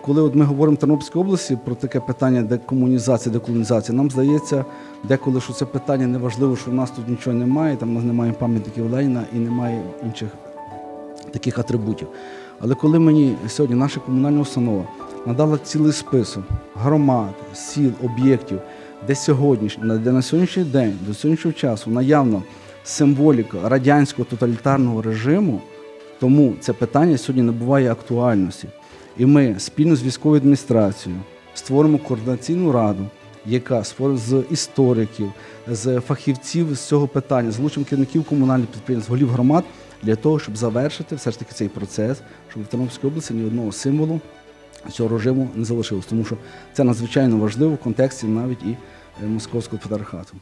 Коли от ми говоримо в Тернопільській області про таке питання декомунізації, деколонізації, нам здається деколи, що це питання не важливо, що в нас тут нічого немає, там у нас немає пам'ятників Леніна і немає інших таких атрибутів. Але коли мені сьогодні наша комунальна установа надала цілий список громад, сіл, об'єктів, де сьогодні, де на сьогоднішній день, до сьогоднішнього часу наявно символіка радянського тоталітарного режиму, тому це питання сьогодні набуває актуальності. І ми спільно з військовою адміністрацією створимо координаційну раду, яка з істориків, з фахівців з цього питання, залучимо керівників комунальних підприємств, голів громад для того, щоб завершити все ж таки цей процес, щоб в Тернопільській області ні одного символу цього режиму не залишилось. Тому що це надзвичайно важливо в контексті навіть і е, московського патріархату.